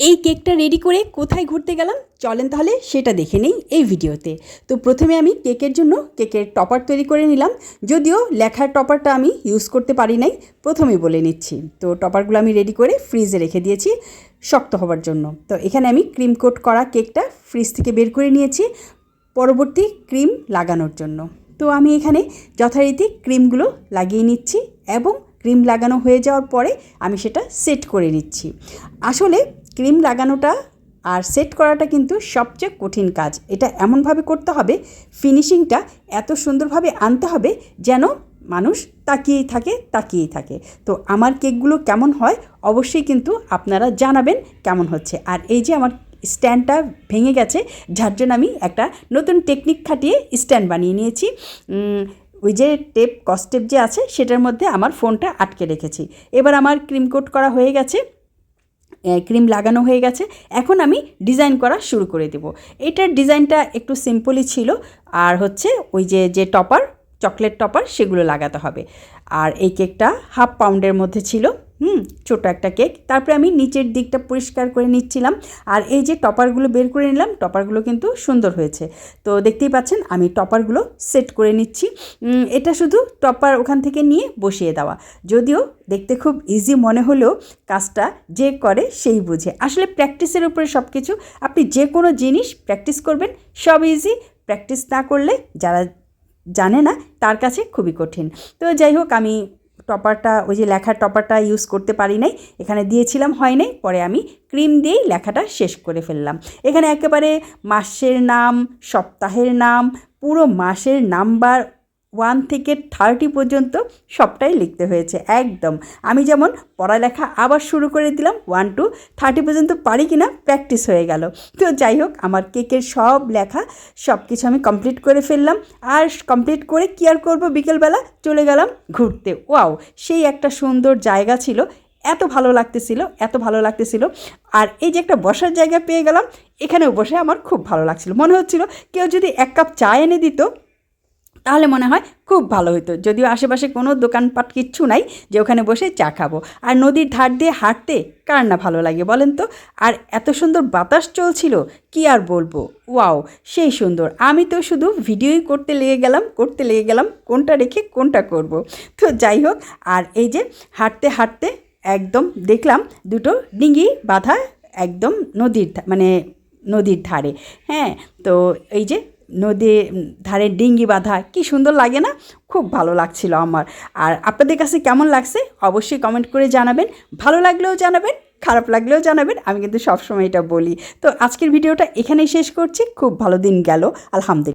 এই কেকটা রেডি করে কোথায় ঘুরতে গেলাম? চলেন তাহলে সেটা দেখে নেই এই ভিডিওতে। তো প্রথমে আমি কেকের জন্য কেকের টপার তৈরি করে নিলাম। যদিও লেখার টপারটা আমি ইউজ করতে পারি নাই, প্রথমে বলে নিচ্ছি। তো টপারগুলো আমি রেডি করে ফ্রিজে রেখে দিয়েছি শক্ত হবার জন্য। তো এখানে আমি ক্রিম কোট করা কেকটা ফ্রিজ থেকে বের করে নিয়েছি পরবর্তী ক্রিম লাগানোর জন্য। তো আমি এখানে যথারীতি ক্রিমগুলো লাগিয়ে নিচ্ছি এবং ক্রিম লাগানো হয়ে যাওয়ার পরে আমি সেটা সেট করে নিচ্ছি। আসলে ক্রিম লাগানোটা আর সেট করাটা কিন্তু সবচেয়ে কঠিন কাজ। এটা এমনভাবে করতে হবে, ফিনিশিংটা এত সুন্দরভাবে আনতে হবে যেন মানুষ তাকিয়েই থাকে তাকিয়েই থাকে। তো আমার কেকগুলো কেমন হয় অবশ্যই কিন্তু আপনারা জানাবেন কেমন হচ্ছে। আর এই যে আমার স্ট্যান্ডটা ভেঙে গেছে, যার জন্য আমি একটা নতুন টেকনিক খাটিয়ে স্ট্যান্ড বানিয়ে নিয়েছি। ওই যে টেপ কস্টেপ যে আছে, সেটার মধ্যে আমার ফোনটা আটকে রেখেছি। এবার আমার ক্রিম কোট করা হয়ে গেছে। ক্রিম লাগানো হয়ে গেছে। এখন আমি ডিজাইন করা শুরু করে দেব। এটার ডিজাইনটা একটু সিম্পলই ছিল। আর হচ্ছে ওই যে যে টপার, চকলেট টপার, সেগুলো লাগাতে হবে। আর এই কেকটা হাফ পাউন্ডের মধ্যে ছিল। হুম, ছোটো একটা কেক। তারপরে আমি নিচের দিকটা পরিষ্কার করে নিচ্ছিলাম। আর এই যে টপারগুলো বের করে নিলাম, টপারগুলো কিন্তু সুন্দর হয়েছে। তো দেখতেই পাচ্ছেন, আমি টপারগুলো সেট করে নিচ্ছি। এটা শুধু টপার ওখান থেকে নিয়ে বসিয়ে দেওয়া। যদিও দেখতে খুব ইজি মনে হলেও কাজটা যে করে সেই বুঝে। আসলে প্র্যাকটিসের উপরে সব কিছু আপনি যে কোনো জিনিস প্র্যাকটিস করবেন, সব ইজি প্র্যাকটিস না করলে যারা জানে না, তার কাছে খুবই কঠিন। তো যাই হোক, আমি টপারটা ওই যে লেখার টপারটা ইউজ করতে পারি নাই, এখানে দিয়েছিলাম, হয় নাই, পরে আমি ক্রিম দিয়েই লেখাটা শেষ করে ফেললাম। এখানে একেবারে মাসের নাম, সপ্তাহের নাম, পুরো মাসের নাম্বার ওয়ান থেকে থার্টি পর্যন্ত সবটাই লিখতে হয়েছে, একদম। আমি যেমন পড়ালেখা আবার শুরু করে দিলাম ওয়ান টু থার্টি পর্যন্ত পারি কি না প্র্যাকটিস হয়ে গেল। তো যাই হোক, আমার কেকের সব লেখা সব কিছু আমি কমপ্লিট করে ফেললাম, আর কমপ্লিট করে কি আর করব? বিকেলবেলা চলে গেলাম ঘুরতে। ওয়াও, সেই একটা সুন্দর জায়গা ছিল, এত ভালো লাগতেছিল, এত ভালো লাগতেছিল। আর এই যে একটা বসার জায়গা পেয়ে গেলাম, এখানেও বসে আমার খুব ভালো লাগছিল। মনে হচ্ছিল কেউ যদি এক কাপ চা এনে দিত তাহলে মনে হয় খুব ভালো হতো যদিও আশেপাশে কোনো দোকানপাট কিচ্ছু নাই যে ওখানে বসে চা খাব। আর নদীর ধার দিয়ে হাঁটতে কার না ভালো লাগে বলেন তো? আর এত সুন্দর বাতাস চলছিল, কি আর বলব? ওয়াও, সেই সুন্দর। আমি তো শুধু ভিডিওই করতে লেগে গেলাম, করতে লেগে গেলাম, কোনটা রেখে কোনটা করব। তো যাই হোক, আর এই যে হাঁটতে হাঁটতে একদম দেখলাম দুটো ডিঙ্গি বাঁধা একদম নদীর মানে নদীর ধারে। হ্যাঁ তো এই যে নদীর ধারে ডিঙ্গি বাঁধা, কি সুন্দর লাগে না? খুব ভালো লাগছিল আমার। আর আপনাদের কাছে কেমন লাগছে? অবশ্যই কমেন্ট করে জানাবেন। ভালো লাগলেও জানাবেন, খারাপ লাগলেও জানাবেন, আমি কিন্তু সবসময় এটা বলি। তো আজকের ভিডিওটা এখানেই শেষ করছি। খুব ভালো দিন গেল। আলহামদুলিল্লাহ।